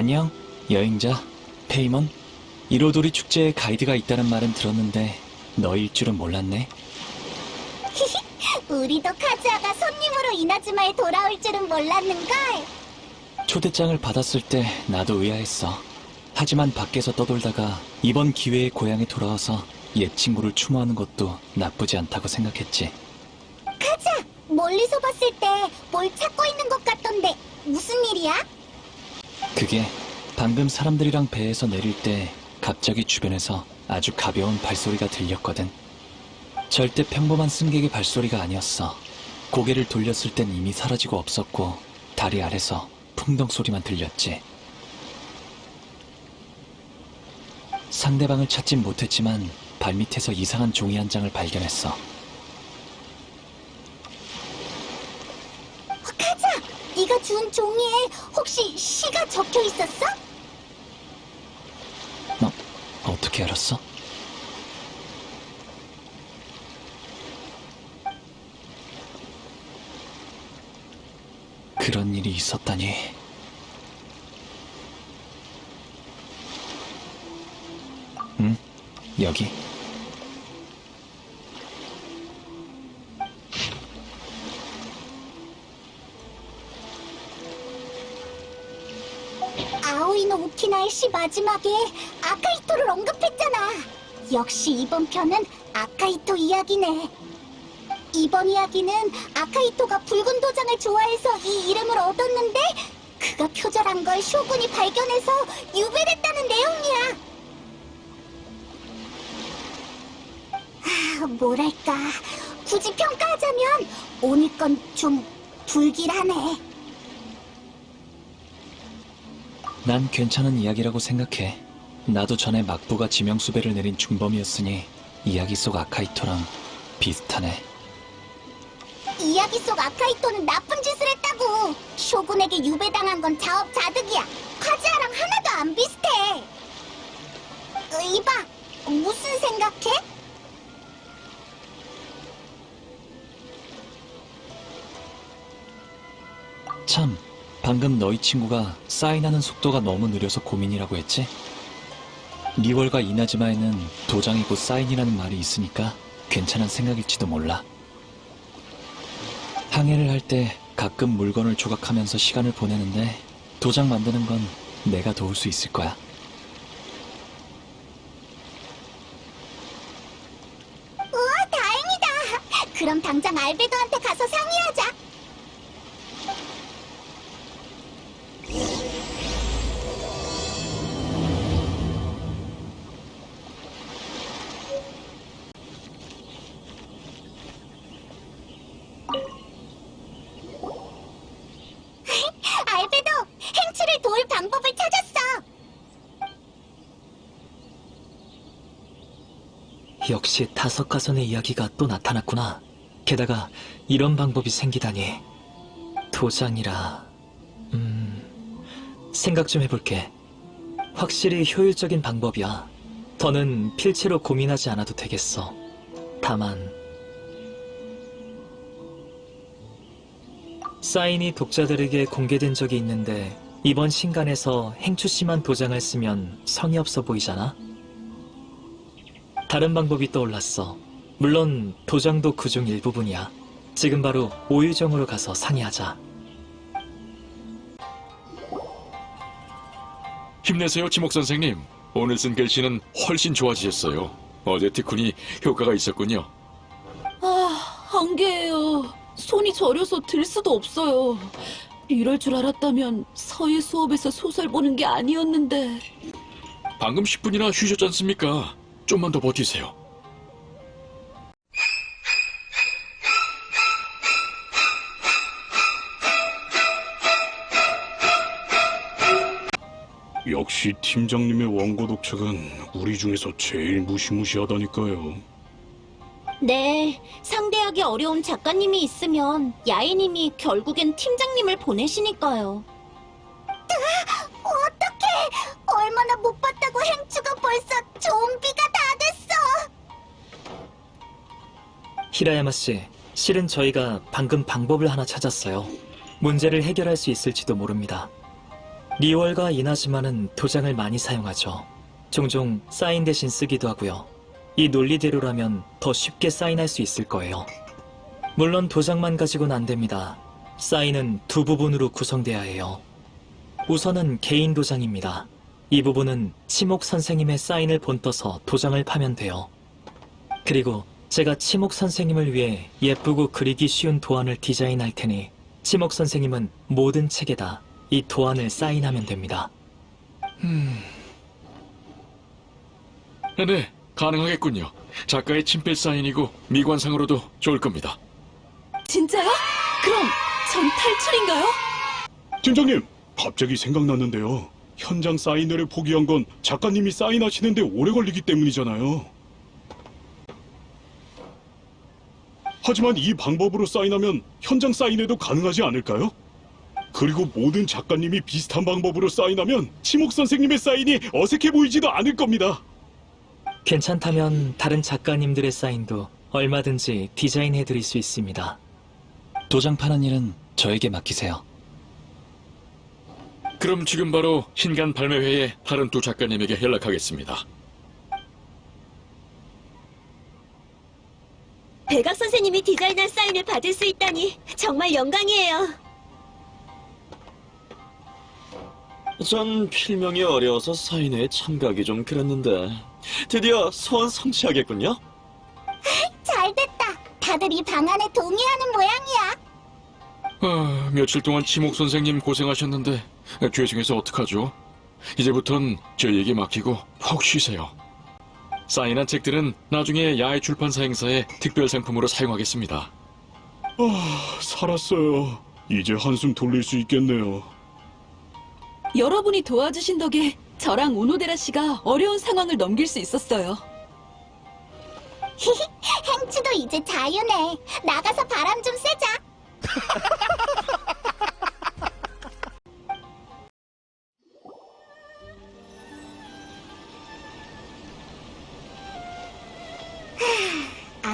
안녕, 여행자, 페이먼. 이로도리 축제에 가이드가 있다는 말은 들었는데 너일 줄은 몰랐네. 우리도 카즈아가 손님으로 이나즈마에 돌아올 줄은 몰랐는걸. 초대장을 받았을 때 나도 의아했어. 하지만 밖에서 떠돌다가 이번 기회에 고향에 돌아와서 옛 친구를 추모하는 것도 나쁘지 않다고 생각했지. 카즈아, 멀리서 봤을 때 뭘 찾고 있는 것 같던데 무슨 일이야? 그게 방금 사람들이랑 배에서 내릴 때 갑자기 주변에서 아주 가벼운 발소리가 들렸거든. 절대 평범한 승객의 발소리가 아니었어. 고개를 돌렸을 땐 이미 사라지고 없었고 다리 아래서 풍덩 소리만 들렸지. 상대방을 찾진 못했지만 발밑에서 이상한 종이 한 장을 발견했어. 어, 카즈아, 네가 준 종이에 혹시 시가 적혀 있었어? 너 어떻게 알았어? 그런 일이 있었다니. 응, 여기. 시 마지막에 아카이토를 언급했잖아. 역시 이번 편은 아카이토 이야기네. 이번 이야기는 아카이토가 붉은 도장을 좋아해서 이 이름을 얻었는데 그가 표절한 걸 쇼군이 발견해서 유배됐다는 내용이야. 아, 뭐랄까. 굳이 평가하자면 오늘 건 좀 불길하네. 난 괜찮은 이야기라고 생각해. 나도 전에 막부가 지명수배를 내린 중범이었으니 이야기 속 아카이토랑 비슷하네. 이야기 속 아카이토는 나쁜 짓을 했다고. 쇼군에게 유배당한 건 자업자득이야. 카즈아랑 하나도 안 비슷해. 어, 이봐, 무슨 생각해? 참, 방금 너희 친구가 사인하는 속도가 너무 느려서 고민이라고 했지? 리월과 이나즈마에는 도장이 곧 사인이라는 말이 있으니까 괜찮은 생각일지도 몰라. 항해를 할 때 가끔 물건을 조각하면서 시간을 보내는데 도장 만드는 건 내가 도울 수 있을 거야. 우와, 다행이다. 그럼 당장 알베도한테 가서 상의하자. 다섯 가선의 이야기가 또 나타났구나. 게다가 이런 방법이 생기다니. 도장이라, 음, 생각 좀 해볼게. 확실히 효율적인 방법이야. 더는 필체로 고민하지 않아도 되겠어. 다만, 사인이 독자들에게 공개된 적이 있는데, 이번 신간에서 행추 씨만 도장을 쓰면 성의 없어 보이잖아? 다른 방법이 떠올랐어. 물론 도장도 그중 일부분이야. 지금 바로 오유정으로 가서 상의하자. 힘내세요, 지목 선생님. 오늘 쓴 글씨는 훨씬 좋아지셨어요. 어제 티쿤이 효과가 있었군요. 아, 한계예요. 손이 저려서 들 수도 없어요. 이럴 줄 알았다면 서예 수업에서 소설 보는 게 아니었는데. 방금 10분이나 쉬셨지 않습니까? 좀만 더 버티세요. 역시 팀장님의 원고 독책은 우리 중에서 제일 무시무시하다니까요. 네, 상대하기 어려운 작가님이 있으면 야인님이 결국엔 팀장님을 보내시니까요. 얼마나 못 봤다고 행추가 벌써 좀비가 다 됐어! 히라야마 씨, 실은 저희가 방금 방법을 하나 찾았어요. 문제를 해결할 수 있을지도 모릅니다. 리월과 이나즈마는 도장을 많이 사용하죠. 종종 사인 대신 쓰기도 하고요. 이 논리대로라면 더 쉽게 사인할 수 있을 거예요. 물론 도장만 가지고는 안 됩니다. 사인은 두 부분으로 구성돼야 해요. 우선은 개인 도장입니다. 이 부분은 치목 선생님의 사인을 본떠서 도장을 파면 돼요. 그리고 제가 치목 선생님을 위해 예쁘고 그리기 쉬운 도안을 디자인할 테니 치목 선생님은 모든 책에다 이 도안을 사인하면 됩니다. 네, 가능하겠군요. 작가의 친필 사인이고 미관상으로도 좋을 겁니다. 진짜요? 그럼 전 탈출인가요? 팀장님, 갑자기 생각났는데요. 현장 사인회를 포기한 건 작가님이 사인하시는데 오래 걸리기 때문이잖아요. 하지만 이 방법으로 사인하면 현장 사인회도 가능하지 않을까요? 그리고 모든 작가님이 비슷한 방법으로 사인하면 치목 선생님의 사인이 어색해 보이지도 않을 겁니다. 괜찮다면 다른 작가님들의 사인도 얼마든지 디자인해 드릴 수 있습니다. 도장 파는 일은 저에게 맡기세요. 그럼 지금 바로 신간 발매회의 다른 두 작가님에게 연락하겠습니다. 백악 선생님이 디자인한 사인을 받을 수 있다니 정말 영광이에요. 전 필명이 어려워서 사인회에 참가하기 좀 그랬는데 드디어 소원 성취하겠군요. 잘됐다. 다들 이 방 안에 동의하는 모양이야. 아, 며칠 동안 치목 선생님 고생하셨는데 죄송해서 어떡하죠? 이제부턴 저희에게 맡기고 푹 쉬세요. 사인한 책들은 나중에 야외 출판사 행사에 특별 상품으로 사용하겠습니다. 아, 살았어요. 이제 한숨 돌릴 수 있겠네요. 여러분이 도와주신 덕에 저랑 오노데라 씨가 어려운 상황을 넘길 수 있었어요. 행치도 이제 자유네. 나가서 바람 좀 쐬자.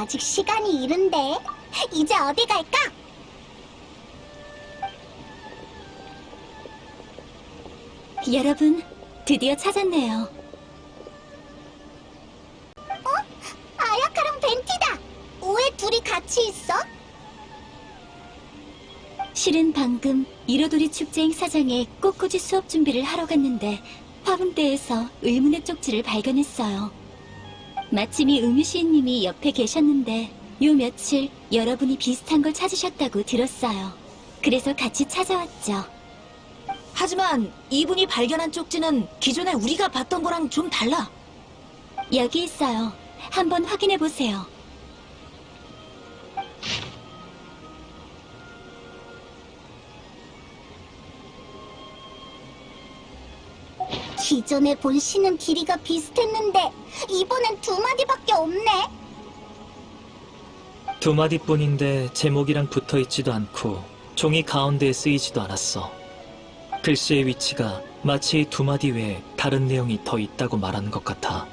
아직 시간이 이른데 이제 어디 갈까? 여러분, 드디어 찾았네요. 아야카랑 벤티다. 왜 둘이 같이 있어? 실은 방금 이로도리 축제 행사장에 꽃꽂이 수업 준비를 하러 갔는데 화분대에서 의문의 쪽지를 발견했어요. 마침 이 음유시인님이 옆에 계셨는데 요 며칠 여러분이 비슷한 걸 찾으셨다고 들었어요. 그래서 같이 찾아왔죠. 하지만 이분이 발견한 쪽지는 기존에 우리가 봤던 거랑 좀 달라. 여기 있어요. 한번 확인해 보세요. 기존에 본 시는 길이가 비슷했는데 이번엔 두 마디밖에 없네. 두 마디뿐인데 제목이랑 붙어 있지도 않고 종이 가운데에 쓰이지도 않았어. 글씨의 위치가 마치 두 마디 외에 다른 내용이 더 있다고 말하는 것 같아.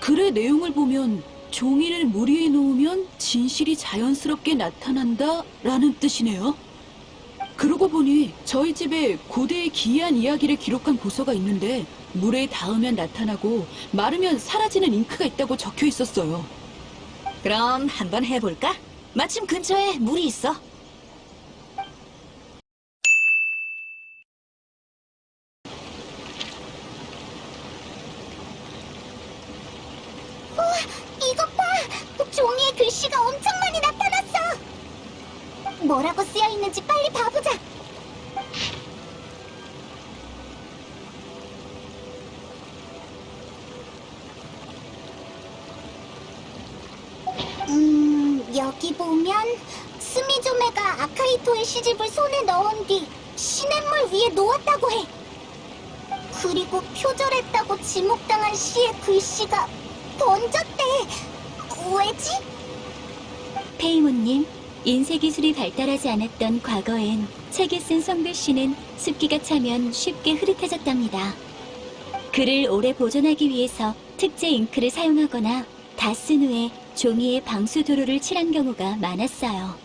글의 내용을 보면 종이를 물 위에 놓으면 진실이 자연스럽게 나타난다 라는 뜻이네요. 그러고 보니 저희 집에 고대의 기이한 이야기를 기록한 고서가 있는데 물에 닿으면 나타나고 마르면 사라지는 잉크가 있다고 적혀 있었어요. 그럼 한번 해볼까? 마침 근처에 물이 있어. 이것 봐! 종이에 글씨가 엄청 많이 나타났어! 뭐라고 쓰여 있는지 빨리 봐보자! 음, 여기 보면 스미조메가 아카이토의 시집을 손에 넣은 뒤 시냇물 위에 놓았다고 해. 그리고 표절했다고 지목당한 시의 글씨가 번졌대. 왜지? 페이모님, 인쇄기술이 발달하지 않았던 과거엔 책에 쓴 성글씨는 습기가 차면 쉽게 흐릿해졌답니다. 글을 오래 보존하기 위해서 특제 잉크를 사용하거나 다 쓴 후에 종이에 방수 도료를 칠한 경우가 많았어요.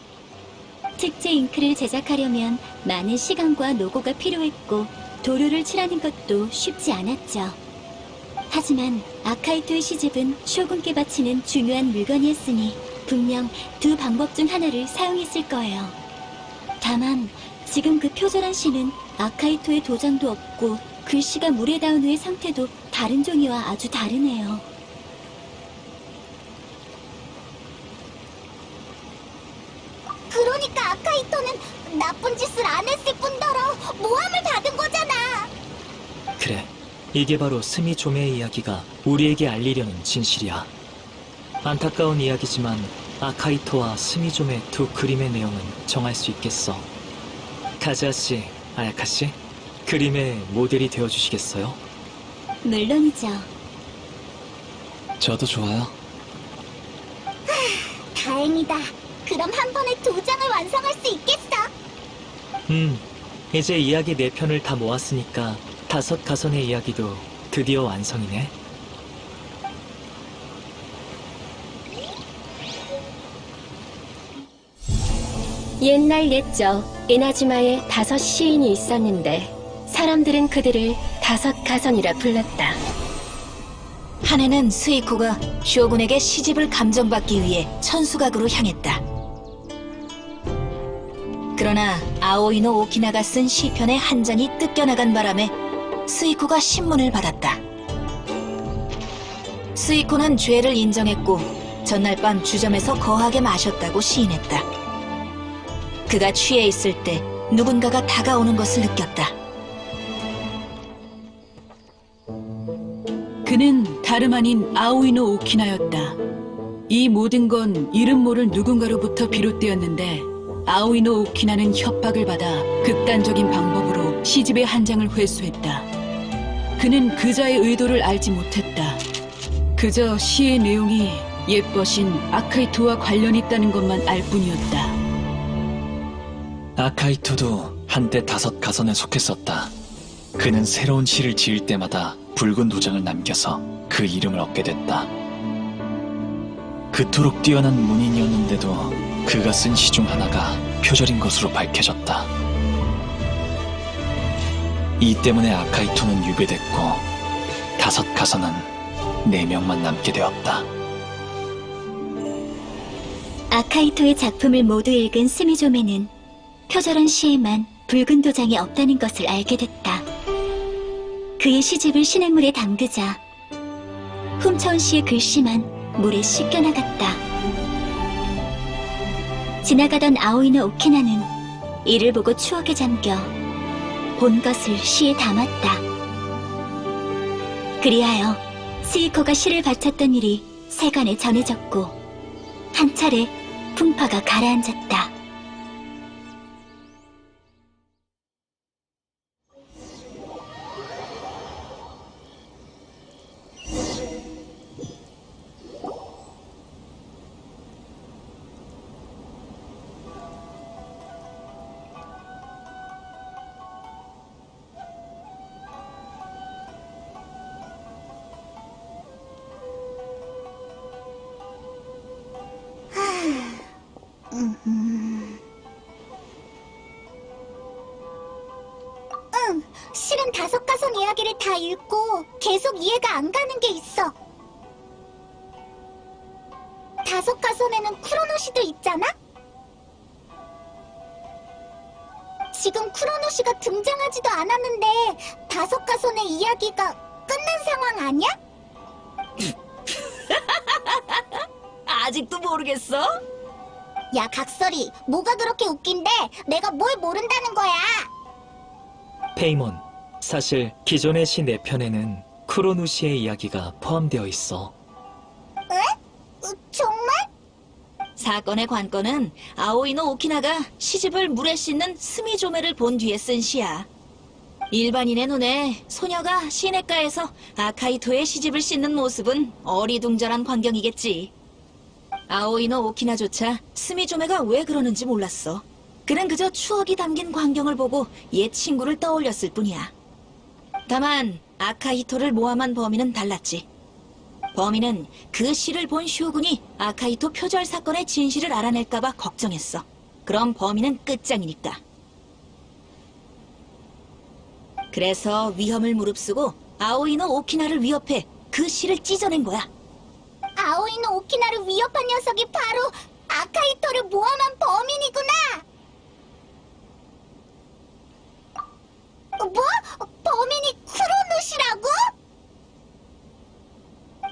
책제 잉크를 제작하려면 많은 시간과 노고가 필요했고 도료를 칠하는 것도 쉽지 않았죠. 하지만 아카이토의 시집은 쇼군께 바치는 중요한 물건이었으니 분명 두 방법 중 하나를 사용했을 거예요. 다만 지금 그 표절한 시는 아카이토의 도장도 없고 글씨가 물에 닿은 후의 상태도 다른 종이와 아주 다르네요. 그러니까 아카이토는 나쁜 짓을 안 했을 뿐더러 모함을 받은 거잖아. 그래, 이게 바로 스미조메의 이야기가 우리에게 알리려는 진실이야. 안타까운 이야기지만 아카이토와 스미조메 두 그림의 내용은 정할 수 있겠어. 카즈아 씨, 아야카 씨, 그림의 모델이 되어 주시겠어요? 물론이죠. 저도 좋아요. 다행이다. 그럼 한 번에 두 장을 완성할 수 있겠어. 음, 이제 이야기 네 편을 다 모았으니까 다섯 가선의 이야기도 드디어 완성이네. 옛날 옛적 에나즈마에 다섯 시인이 있었는데 사람들은 그들을 다섯 가선이라 불렀다. 한 해는 스이코가 쇼군에게 시집을 감정받기 위해 천수각으로 향했다. 그러나 아오이노 오키나가 쓴 시편의 한 장이 뜯겨나간 바람에 스이코가 신문을 받았다. 스이코는 죄를 인정했고 전날 밤 주점에서 거하게 마셨다고 시인했다. 그가 취해 있을 때 누군가가 다가오는 것을 느꼈다. 그는 다름 아닌 아오이노 오키나였다. 이 모든 건 이름 모를 누군가로부터 비롯되었는데 아오이노 오키나는 협박을 받아 극단적인 방법으로 시집의 한 장을 회수했다. 그는 그자의 의도를 알지 못했다. 그저 시의 내용이 예뻐신 아카이토와 관련이 있다는 것만 알 뿐이었다. 아카이토도 한때 다섯 가선에 속했었다. 그는 새로운 시를 지을 때마다 붉은 도장을 남겨서 그 이름을 얻게 됐다. 그토록 뛰어난 문인이었는데도 그가 쓴 시 중 하나가 표절인 것으로 밝혀졌다. 이 때문에 아카이토는 유배됐고 다섯 가선은 네 명만 남게 되었다. 아카이토의 작품을 모두 읽은 스미조메는 표절한 시에만 붉은 도장이 없다는 것을 알게 됐다. 그의 시집을 시냇물에 담그자 훔쳐온 시의 글씨만 물에 씻겨나갔다. 지나가던 아오이노 오키나는 이를 보고 추억에 잠겨 본 것을 시에 담았다. 그리하여 스이코가 시를 바쳤던 일이 세간에 전해졌고 한 차례 풍파가 가라앉았다. 실은 다섯 가선 이야기를 다 읽고 계속 이해가 안 가는 게 있어. 다섯 가선에는 쿠로노시도 있잖아? 지금 쿠로노시가 등장하지도 않았는데 다섯 가선의 이야기가 끝난 상황 아니야? 아직도 모르겠어? 야, 각설이, 뭐가 그렇게 웃긴데 내가 뭘 모른다는 거야? 페이몬, 사실 기존의 시네 편에는 크로누시의 이야기가 포함되어 있어. 으, 정말? 사건의 관건은 아오이노 오키나가 시집을 물에 씻는 스미조메를 본 뒤에 쓴 시야. 일반인의 눈에 소녀가 시냇가에서 아카이토의 시집을 씻는 모습은 어리둥절한 광경이겠지. 아오이노 오키나조차 스미조메가 왜 그러는지 몰랐어. 그는 그저 추억이 담긴 광경을 보고 옛 친구를 떠올렸을 뿐이야. 다만 아카이토를 모함한 범인은 달랐지. 범인은 그 시를 본 쇼군이 아카이토 표절 사건의 진실을 알아낼까봐 걱정했어. 그럼 범인은 끝장이니까. 그래서 위험을 무릅쓰고 아오이노 오키나를 위협해 그 실을 찢어낸 거야. 아오이노 오키나를 위협한 녀석이 바로 아카이토를 모함한 범인이구나. 어, 뭐? 범인이 쿠로누시라고?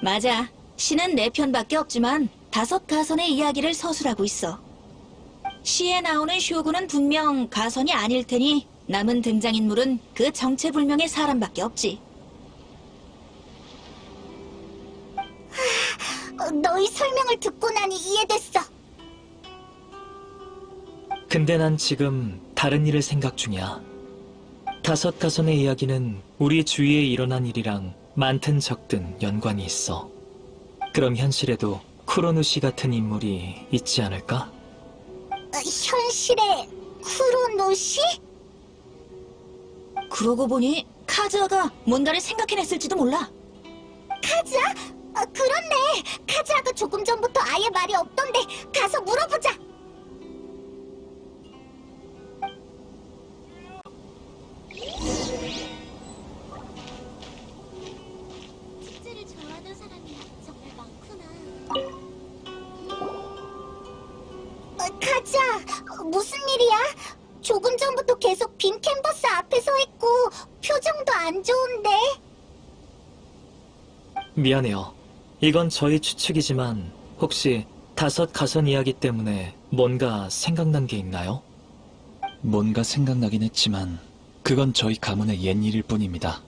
맞아. 시는 네 편밖에 없지만 다섯 가선의 이야기를 서술하고 있어. 시에 나오는 쇼군은 분명 가선이 아닐 테니 남은 등장인물은 그 정체불명의 사람밖에 없지. 어, 너희 설명을 듣고 나니 이해됐어. 근데 난 지금 다른 일을 생각 중이야. 다섯 가선의 이야기는 우리 주위에 일어난 일이랑 많든 적든 연관이 있어. 그럼 현실에도 쿠로누 씨 같은 인물이 있지 않을까? 어, 현실의 쿠로누시? 그러고 보니 카즈아가 뭔가를 생각해냈을지도 몰라. 카즈아? 어, 그렇네. 카즈아가 조금 전부터 아예 말이 없던데 가서 물어보자. 전부터 계속 빈 캔버스 앞에 서 있고 표정도 안 좋은데. 미안해요. 이건 저희 추측이지만 혹시 다섯 가선 이야기 때문에 뭔가 생각난 게 있나요? 뭔가 생각나긴 했지만 그건 저희 가문의 옛 일일 뿐입니다.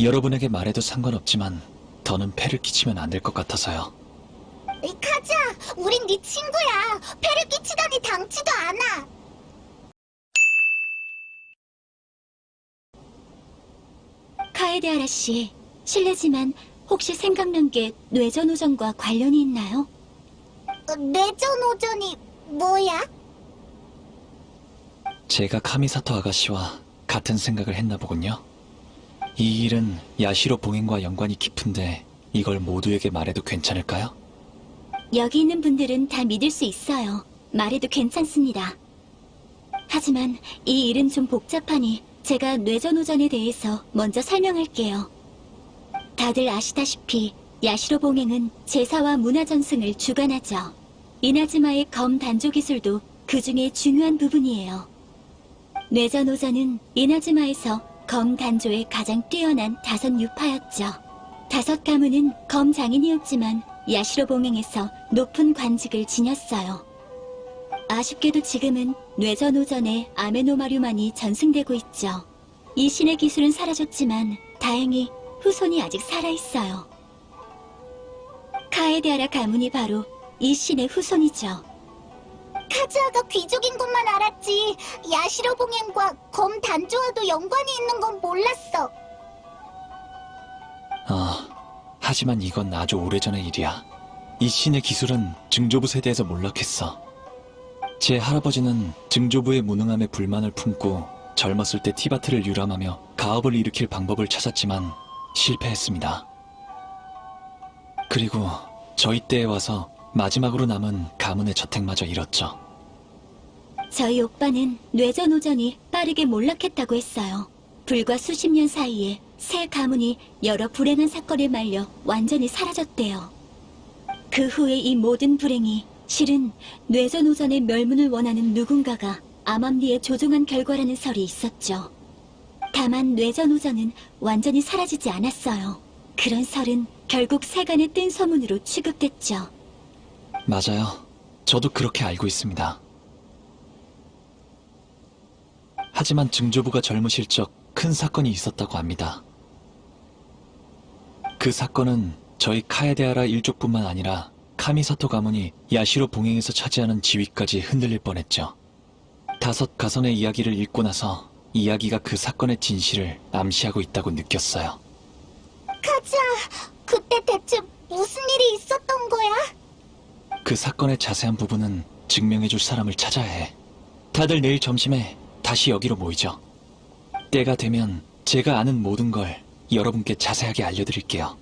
여러분에게 말해도 상관없지만 더는 패를 끼치면 안 될 것 같아서요. 이 카즈아, 우린 네 친구야. 패를 끼치다니 당치도 않아. 카에데아라 씨, 실례지만 혹시 생각난 게 뇌전오전과 관련이 있나요? 어, 내전 오전이 뭐야? 제가 카미사토 아가씨와 같은 생각을 했나 보군요. 이 일은 야시로 봉행과 연관이 깊은데 이걸 모두에게 말해도 괜찮을까요? 여기 있는 분들은 다 믿을 수 있어요. 말해도 괜찮습니다. 하지만 이 일은 좀 복잡하니 제가 뇌전오전에 대해서 먼저 설명할게요. 다들 아시다시피 야시로 봉행은 제사와 문화 전승을 주관하죠. 이나즈마의 검 단조 기술도 그 중에 중요한 부분이에요. 뇌전오전은 이나즈마에서 검 단조에 가장 뛰어난 다섯 유파였죠. 다섯 가문은 검 장인이었지만 야시로 봉행에서 높은 관직을 지녔어요. 아쉽게도 지금은 뇌전오전의 아메노마류만이 전승되고 있죠. 이 신의 기술은 사라졌지만 다행히 후손이 아직 살아있어요. 카에데아라 가문이 바로 이 신의 후손이죠. 카즈아가 귀족인 것만 알았지. 야시로 봉행과 검 단조와도 연관이 있는 건 몰랐어. 아, 하지만 이건 아주 오래전의 일이야. 이 신의 기술은 증조부 세대에서 몰락했어. 제 할아버지는 증조부의 무능함에 불만을 품고 젊었을 때 티바트를 유람하며 가업을 일으킬 방법을 찾았지만 실패했습니다. 그리고 저희 때에 와서 마지막으로 남은 가문의 저택마저 잃었죠. 저희 오빠는 뇌전오전이 빠르게 몰락했다고 했어요. 불과 수십 년 사이에 새 가문이 여러 불행한 사건에 말려 완전히 사라졌대요. 그 후에 이 모든 불행이 실은 뇌전오전의 멸문을 원하는 누군가가 암암리에 조종한 결과라는 설이 있었죠. 다만 뇌전오전은 완전히 사라지지 않았어요. 그런 설은 결국 세간의 뜬 소문으로 취급됐죠. 맞아요. 저도 그렇게 알고 있습니다. 하지만 증조부가 젊으실 적 큰 사건이 있었다고 합니다. 그 사건은 저희 카에데아라 일족뿐만 아니라 카미사토 가문이 야시로 봉행에서 차지하는 지위까지 흔들릴 뻔했죠. 다섯 가선의 이야기를 읽고 나서 이야기가 그 사건의 진실을 암시하고 있다고 느꼈어요. 카즈아, 그때 대체 무슨 일이 있었던 거야? 그 사건의 자세한 부분은 증명해줄 사람을 찾아야 해. 다들 내일 점심에 다시 여기로 모이죠. 때가 되면 제가 아는 모든 걸 여러분께 자세하게 알려드릴게요.